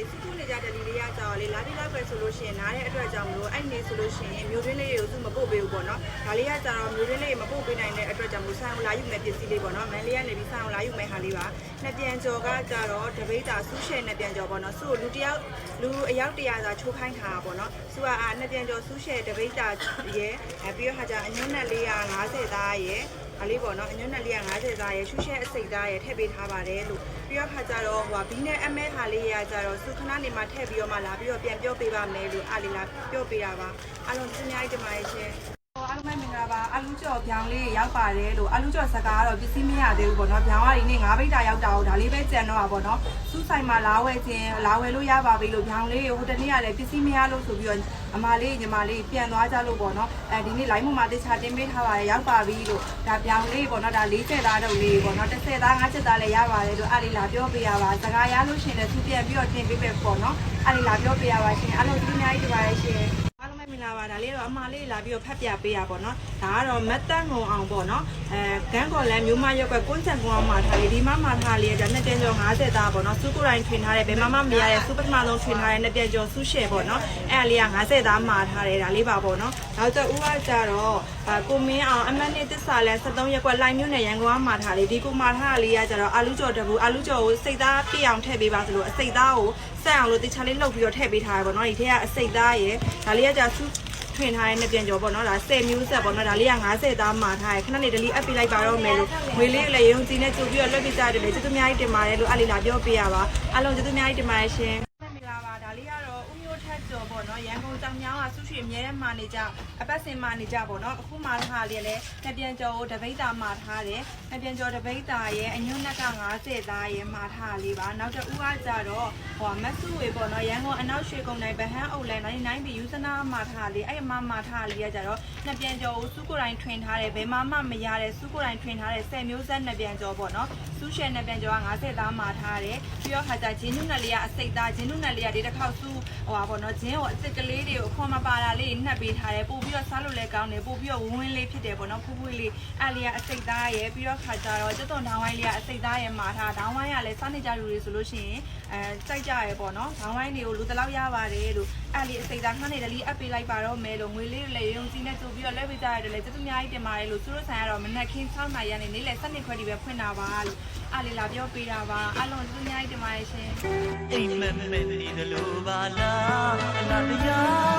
လေစုခုနေကြတယ်ဒီလေးကကြောက်လေလာတိလောက်ပဲဆိုလို့ရှိရင်နားတဲ့အတွက်ကြောင့်မလို့အဲ့နေဆိုလို့ရှိရင်မျိုးရင်းလေးတွေကိုသူမပို့ပေးဘူးပေါ့နော်ဒါလေးကကြတော့မျိုးရင်းလေးတွေမပို့ပေးနိုင်တဲ့အတွက်ကြောင့်မလို့ဆိုင်ကိုလာယူမယ်ပစ္စည်းလေးပေါ့နော်မန်လေးကနေပြီးဆိုင်ကိုလာယူမယ်ဟာလေးပါနှစ်ပြန်ကျော်ကကြတော့တပိတ်တာဆူရှယ်နှစ်ပြန်ကျော်ပေါ့နော်စုကိုလူတယောက်လူအယောက်တရာစာချိုးခိုင်းထားတာပေါ့နော်စုကအာနှစ်ပြန်ကျော်ဆူရှယ်တပိတ်တာရဲ့အဲပြီးတော့ဟာကြအညွန့်နဲ့450သားရဲ့ ဒါလေးပေါ့နော်အညွန့်နဲ့450သားရဲ့ရှူရှဲအစိတ်သားရဲ့ထည့်ပေးထားပါတယ်လို့ပြီးတော့ခါကြတော့ဟိုဘီနဲ့အမဲဟာလေးရကြတော့စုခဏနေမှထည့်ပြီးတော့မှလာပြီးတော့ပြန်ပြောပေးပါမယ်လို့အားလေးလာပြောပေးတာပါအားလုံးသူများကြီးတင်ပါတယ်ရှင် အားလုံးပဲမင်္ဂလာပါအလူကျော်ဗျောင်လေးရောက်ပါတယ်လို့အလူကျော်စကားကတော့ပစ္စည်းမရသေးဘူးပေါ့နော်ဗျောင်ကဒီနေ့၅ဘိတ်တာရောက်တာကိုဒါလေးပဲကြံတော့ပါပေါ့နော်စူးဆိုင်မှာလာဝယ်ခြင်းလာဝယ်လို့ရပါပြီလို့ဗျောင်လေးဟိုတနေ့ကလည်းပစ္စည်းမရလို့ဆိုပြီးတော့အမလေးညီမလေးပြန်သွားကြလို့ပေါ့နော်အဲဒီနေ့ line မှာတခြားတင်ပေးထားပါတယ်ရောက်ပါပြီလို့ဒါဗျောင်လေးပေါ့နော်ဒါ40သားတုပ်လေးပေါ့နော်30သား50သားလည်းရပါတယ်လို့အားလေးလာပြောပေးရပါစကားရလို့ရှင်လည်းသူပြန်ပြီးတော့တင်ပေးပဲပေါ့နော်အားလေးလာပြောပေးရပါရှင်အားလုံးဒီအများကြီးတင်ပါတယ်ရှင်အားလုံးပဲ မင်္ဂလာပါဒါလေးတော့အမလေးလာပြီးတော့ဖတ်ပြပေးရပေါ့နော်ဒါကတော့မတ်တန်ငုံအောင်ပေါ့နော်အဲဂန်းကော်လန်မျိုးမရွက်ကကွန်းချန်ကွန်အောင်မှာထားလေဒီမမှာထားလေဒါနှစ်တင်ကျော်50သားပေါ့နော်စူကိုတိုင်းထွင်ထားတယ်ဘယ်မှမမရတဲ့စူပထမဆုံးထွင်ထားတဲ့နှစ်တင်ကျော်စူရှယ်ပေါ့နော်အဲ့အလေးက50သားမှာထားတယ်ဒါလေးပါပေါ့နော်နောက်ကျဦးကကြတော့ ကိုမင်းအောင်အမတ်နဲ့တစ္ဆာလဲ73ရက်ကွက်လိုင်မျိုးနဲ့ရန်ကုန်ကမှာထားလေဒီကိုမှာထားလေးကကြတော့အာလူကျော်တပူအာလူကျော်ကိုစိတ်သားပြည့်အောင်ထည့်ပေးပါဆိုလို့အစိတ်သားကိုဆက်အောင်လို့တခြားလေးလှုပ်ပြီးတော့ထည့်ပေးထားရပေါ့နော်ဒီထက်ကအစိတ်သားရယ်ဒါလေးကကြစူထွင်ထားတဲ့နှစ်ပြန်ကျော်ပေါ့နော်ဒါ10မျိုးဆက်ပေါ့နော်ဒါလေးက50သားမှာထားရခဏနေဒလီအပ်ပေးလိုက်ပါတော့မယ်လို့ငွေလေးလည်းရုံကြည့်နဲ့ကြိုပြီးတော့လွှတ်ပေးကြတယ်လေကျေးဇူးအများကြီးတင်ပါတယ်လို့အလေးလာပြောပေးရပါအားလုံးကျေးဇူးအများကြီးတင်ပါတယ်ရှင်မင်္ဂလာပါဒါလေးကတော့ဦးမျိုးထက်ကျော်ပေါ့နော်ရန်ကုန်တောင်မြောင်းကဆု ရှိအမြဲတမ်းမာနေကြအပတ်စဉ်မာနေကြပေါ့နော်အခုမှထားလေးလည်းနှစ်ပြန်ကျော်ကိုတပိတ်တာမာထားတယ်နှစ်ပြန်ကျော်တပိတ်တာရဲ့အညွန့်နက်က50သားရဲ့မာထားလေးပါနောက်တစ်ဦးကကြတော့ဟိုမတ်စုဝေပေါ့နော်ရန်ကုန်အနောက်ရွှေကုန်းတိုင်းဗဟန်းအုပ်လန်99ဘီယူဇနာမာထားလေးအဲ့အမမာထားလေးကကြတော့နှစ်ပြန်ကျော်ကိုစုကိုတိုင်းထွင်ထားတယ်ဘယ်မှမမရတဲ့စုကိုတိုင်းထွင်ထားတဲ့10မျိုးဆက်နှစ်ပြန်ကျော်ပေါ့နော်စုရှယ်နှစ်ပြန်ကျော်က50သားမာထားတယ်ပြီးတော့ခါကျဂျင်းနုနယ်လေးကအစိတ်သားဂျင်းနုနယ်လေးကဒီတစ်ခေါက်စုဟိုပါပေါ့နော်ဂျင်းကိုအစ်စ်ကလေးတွေကိုအခွန်မပါတာလေးနှက်ပေးထားတယ်ပို့ပြီးတော့စားလို့လည်းကောင်းတယ်ပို့ပြီးတော့ဝင်းဝင်းလေးဖြစ်တယ်ပေါ့နော်ဖူးဖူးလေးအဲ့လေးကအစိတ်သားရဲ့ပြီးတော့ခါကျတော့ကျွတ်သွန်ဒေါင်းဝိုင်းလေးကအစိတ်သားရဲ့မာထားဒေါင်းဝိုင်းကလည်းစားနေကြလူတွေဆိုလို့ရှိရင်အဲစိုက်ကြရဲပေါ့နော်ဒေါင်းဝိုင်းတွေကိုလူတလောက်ရပါတယ်လို့အဲ့လေးအစိတ်သားခဏနေတယ်လီအပ်ပေးလိုက်ပါတော့မယ်လို့ငွေလေးတွေလည်းရုံစီနဲ့ကြိုပြီးတော့လဲပေးကြရတယ်လေကျေးဇူးအများကြီးတင်ပါတယ်လို့သူတို့ဆိုင်ကတော့မနက်ခင်း6နာရီကနေနေ့လယ်7ခွဲဒီပဲဖွင့်တာပါလို့အဲ့လေးလာပြောပေးတာပါအားလုံးကျေးဇူးအများကြီးတင်ပါတယ်ရှင်အိမ်မက်မက်နေတယ်လို့ပါလားအလားတရားမ